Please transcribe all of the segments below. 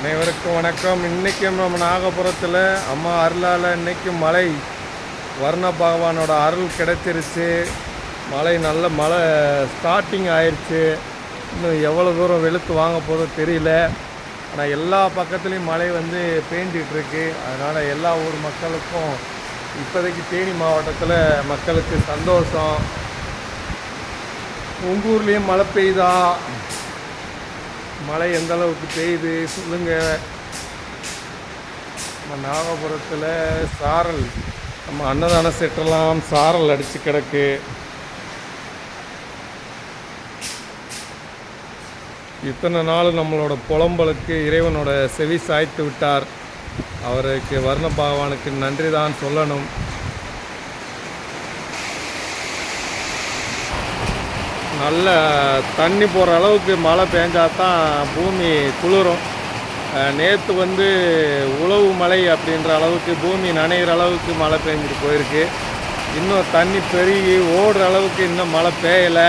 அனைவருக்கும் வணக்கம். இன்றைக்கும் நம்ம நாகபுரத்தில் அம்மா அருளால் இன்றைக்கும் மழை வர்ண பகவானோட அருள் கிடைச்சிருச்சு. மழை நல்ல மழை ஸ்டார்டிங் ஆயிடுச்சு இன்னும் எவ்வளோ தூரம் வெளுத்து வாங்க போதோ தெரியல. ஆனால் எல்லா பக்கத்துலேயும் மழை வந்து பேஞ்சிகிட்ருக்கு அதனால் எல்லா ஊர் மக்களுக்கும் இப்போதைக்கு தேனி மாவட்டத்தில் மக்களுக்கு சந்தோஷம். உங்கள் ஊர்லேயும் மழை பெய்யுதா? மழை எந்த அளவுக்கு பெய்யுது சொல்லுங்க. நம்ம நாகபுரத்தில் சாரல் நம்ம அன்னதான செட்டெல்லாம் சாரல் அடித்து கிடக்கு. இத்தனை நாள் நம்மளோட புலம்பலுக்கு இறைவனோட செவி சாய்த்து விட்டார். அவருக்கு வர்ண பகவானுக்கு நன்றி தான் சொல்லணும். நல்ல தண்ணி போகிற அளவுக்கு மழை பெஞ்சா தான் பூமி குளிரும். நேற்று வந்து உழவு மழை அப்படின்ற அளவுக்கு பூமி நனைகிற அளவுக்கு மழை பெஞ்சிட்டு போயிருக்கு. இன்னும் தண்ணி பெருகி ஓடுற அளவுக்கு இன்னும் மழை பெய்யலை.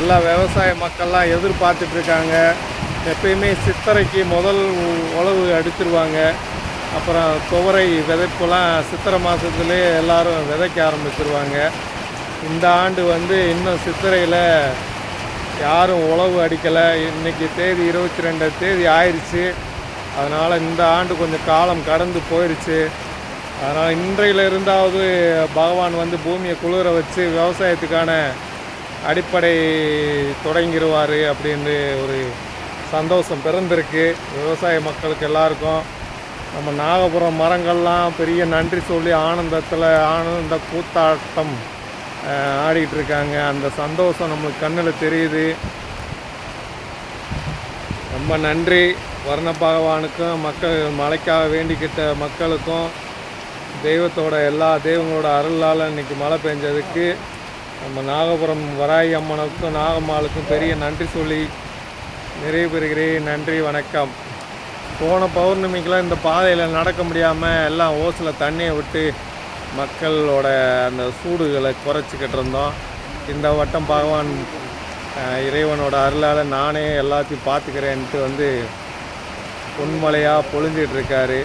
எல்லா விவசாய மக்கள்லாம் எதிர்பார்த்துட்ருக்காங்க எப்பயுமே சித்திரைக்கு முதல் உழவு அடிச்சிருவாங்க. அப்புறம் துவரை விதைப்புலாம் சித்திரை மாதத்துலேயே எல்லோரும் விதைக்க ஆரம்பிச்சிருவாங்க. இந்த ஆண்டு வந்து இன்னும் சித்திரையில் யாரும் உழவு அடிக்கலை. இன்றைக்கி தேதி இருபத்தி ரெண்டு தேதி ஆயிடுச்சு அதனால் இந்த ஆண்டு கொஞ்சம் காலம் கடந்து போயிடுச்சு அதனால் இன்றையில இருந்தாவது பகவான் வந்து பூமியை குளிர வச்சு விவசாயத்துக்கான அடிப்படை தொடங்கிடுவார் அப்படின்னு ஒரு சந்தோஷம் பிறந்திருக்கு. விவசாய மக்களுக்கு எல்லாருக்கும் நம்ம நாகபுரம் மரங்கள்லாம் பெரிய நன்றி சொல்லி ஆனந்தத்தில் ஆனந்த கூத்தாட்டம் ஆடிக்கிட்டு இருக்காங்க. அந்த சந்தோஷம் நம்மளுக்கு கண்ணில் தெரியுது. ரொம்ப நன்றி வர்ண பகவானுக்கும் மக்கள் மழைக்காக வேண்டிக்கிட்ட மக்களுக்கும் தெய்வத்தோட எல்லா தெய்வங்களோட அருளால் இன்னைக்கு மழை பெஞ்சதுக்கு நம்ம நாகபுரம் வராயி அம்மனுக்கும் நாகம்மாளுக்கும் பெரிய நன்றி சொல்லி நிறைவு பெறுகிறேன் நன்றி வணக்கம். போன பௌர்ணமிக்கெலாம் இந்த பாதையில் நடக்க முடியாமல் எல்லாம் ஓசில் தண்ணியை விட்டு மக்களோட அந்த சூடுகளை குறைச்சிக்கிட்டு இருந்தோம். இந்த வட்டம் பகவான் இறைவனோட அருளால் நானே எல்லாத்தையும் பார்த்துக்கிறேன்ட்டு வந்து பொன்மலையாக பொழிஞ்சிட்டுருக்கார்